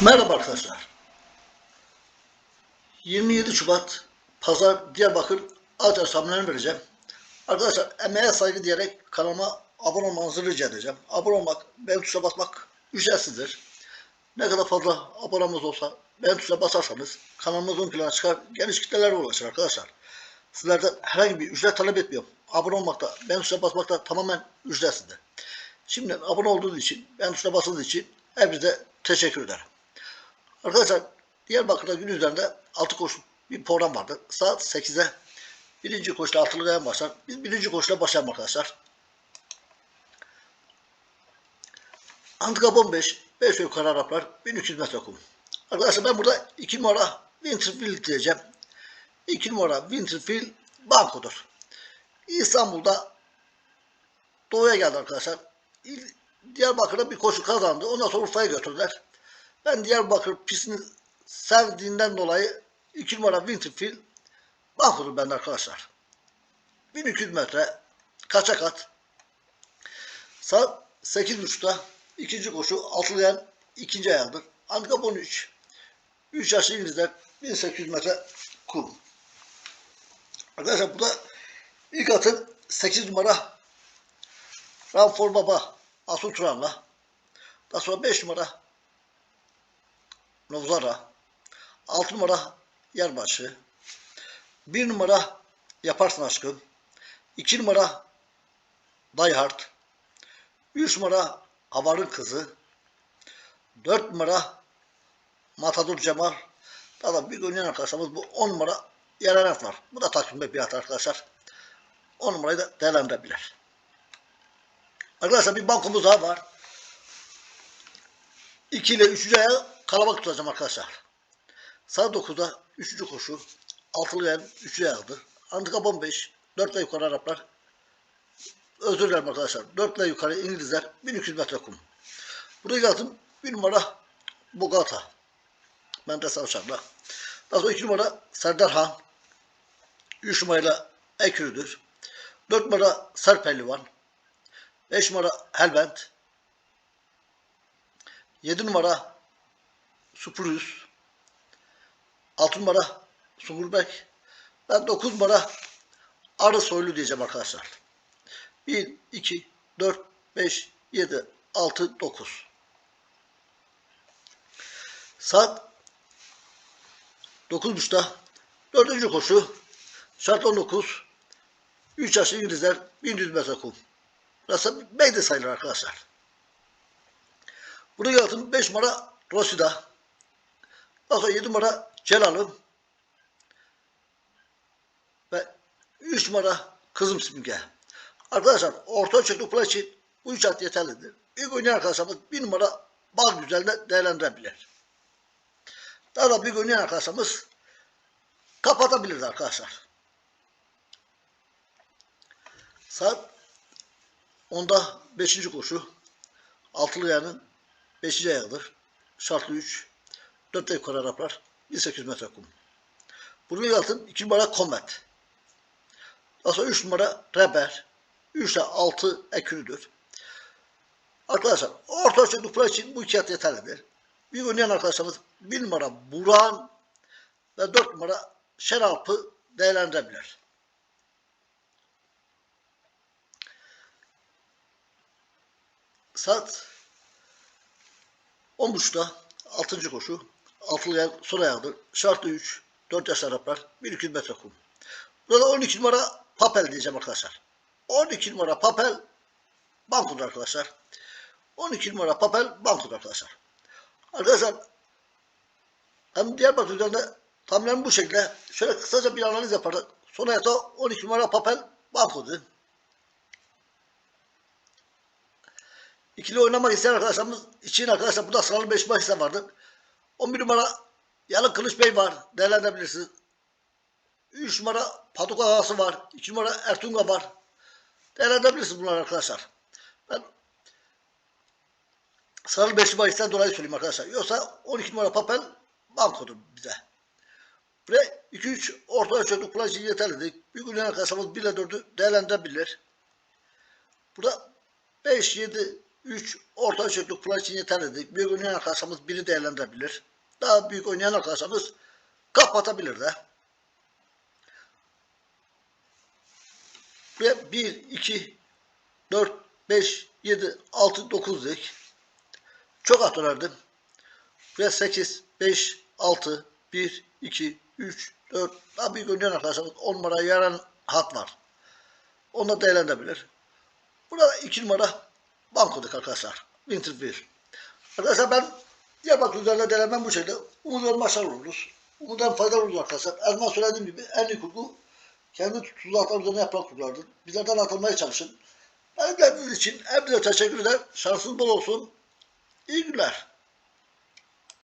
Merhaba arkadaşlar. 27 Şubat Pazar Diyarbakır Acar Samlerini vereceğim. Arkadaşlar emeğe saygı diyerek kanalıma abone olmanızı rica edeceğim. Abone olmak, beğen tuşuna basmak ücretsizdir. Ne kadar fazla abonemiz olsa beğen tuşuna basarsanız kanalımız ön plana çıkar, geniş kitlelere ulaşır arkadaşlar. Sizlerden herhangi bir ücret talep etmiyorum. Abone olmakta, beğen tuşuna basmakta tamamen ücretsizdir. Şimdi abone olduğunuz için, beğen tuşuna basıldığı için hepinize teşekkür ederim. Arkadaşlar Diyarbakır'da gün üzerinde 6 koşu bir program vardı. Saat 8'de birinci koşuyla altılı gayen başlar. Biz birinci koşuyla başlayalım arkadaşlar. Handikap 15, 5 yukarı Araplar, 1200 metre kum. Arkadaşlar ben burada 2 numara Winterfield diyeceğim. 2 numara Winterfield bankodur. İstanbul'da doğuya geldi arkadaşlar. Diyarbakır'da bir koşu kazandı. Ondan sonra Urfa'ya götürdüler. Ben Diyarbakır pistini sevdiğinden dolayı 2 numara Winterfield bankodur bende arkadaşlar. 1200 metre kaçak at. Saat 8.30'da ikinci koşu altılayan ikinci ayağıdır. Handikap 13. 3 yaşlı İngilizler 1800 metre kum. Arkadaşlar burada ilk atın 8 numara Ramfor Baba Asun Turan'la. Daha sonra 5 numara Novzara. 6 numara Yerbaşı. 1 numara Yaparsın Aşkım. 2 numara Die Hard. 3 numara Havarın Kızı. 4 numara Matador Cemal. Daha da bir oynayan arkadaşlarımız bu 10 numara Yaren var. Bu da takvimde bir at arkadaşlar. 10 numarayı da değerlendirebilir. Arkadaşlar bir bankomuz daha var. 2 ile 3. ayağı kalabalık tutacağım arkadaşlar. Saat 9'da 3. koşu. Altılı yen 3. ayağıdır. Handikap 15. 4 ile yukarı Araplar. Özür dilerim arkadaşlar. 4 ile yukarı İngilizler. 1200 metre kum. Buraya geldim. 1 numara Bogata. Mendes Avşar'la. Daha sonra 2 numara Serdar Han. 3 numarayla Ekürü'dür. 4 numara Serpellivan. 5 numara Helbent. 7 numara Supurus. 6 numara Sungurbek. Ben 9 numara Arı Soylu diyeceğim arkadaşlar. 1, 2, 4, 5, 7, 6, 9. Saat 9.30'da dördüncü koşu şart 19 3 yaşlı İngilizler 1100 metre kum. Burası Beyde sayılır arkadaşlar. Buraya atın 5 numara Rosida. Sonra 7 numara Celal'ım. Ve 3 numara Kızım Simge. Arkadaşlar orta ölçekli plan için bu 3 at yeterlidir. İlk oynayan arkadaşlarımız 1 numara bal güzelde değerlendirebilir. Daha da bir oynayan arkadaşlarımız kapatabilir arkadaşlar. Saat 10'da 5. koşu. Altılı yanın 5. ayağıdır. Şartlı 3. 4 de yukarı Araplar. 1800 metre kum. Buraya altın 2 numara Comet. Daha sonra 3 numara Reber. 3 ile 6 ekürüdür. Arkadaşlar orta ölçekli plan için bu iki at yeterlidir. Bir oynayan arkadaşlarımız 1 numara Buran ve 4 numara Şeralp'ı değerlendirebilir. Saat 10.30'da 6. koşu. Altılı yer son ayağıdır. Şartlı 3. 4 yaş Araplar. 1200 metre kum. Burada 12 numara Papel diyeceğim arkadaşlar. 12 numara Papel bankodur arkadaşlar. 12 numara Papel bankodur arkadaşlar. Arkadaşlar hem Diyarbakır üzerinde tahminen bu şekilde şöyle kısaca bir analiz yapardık. Son hayata 12 numara Papel bankodur. İkili oynamak isteyen arkadaşlarımız için arkadaşlar burada sıralı 5 bahis vardı. 11 numara Yalın Kılıç Bey var. Değerlendirebilirsiniz. 3 numara Paduk Ağası var. 2 numara Ertunga var. Değerlendirebilirsiniz bunlar arkadaşlar. Ben sıralı 5 bahisten dolayı söyleyeyim arkadaşlar. Yoksa 12 numara papel bankodur bize. Ve 2-3 orta ölçekli kullanıcı yeterlidir. Bir gün arkadaşlarımız 1 ile 4'ü değerlendirebilir. Burada 5, 7, 3 orta ölçekli için yeterlidir. Büyük oynayan arkadaşlarımız biri değerlendirebilir. Daha büyük oynayan arkadaşlarımız kapatabilir de. Ve 1, 2, 4, 5, 7, 6, 9 dedik. Çok atlardım. Ve 8, 5, 6, 1, 2, 3, 4. Daha büyük oynayan arkadaşlarımız 10 numara yaran hat var. Onu da değerlendirebilir. Burada 2 numara bankoduk arkadaşlar. Winterfield. Arkadaşlar ben Diyarbakır üzerinde denemem bu şekilde. Umuyorum başarılı oluruz. Umudan faydalı oluruz arkadaşlar. Erman söylediğim gibi en iyi kurgu kendi tuzaklar üzerine yapılan kurgulardır. Bizlerden atılmaya çalışın. Ben geldiğiniz için hepinize teşekkür ederim. Şansınız bol olsun. İyi günler.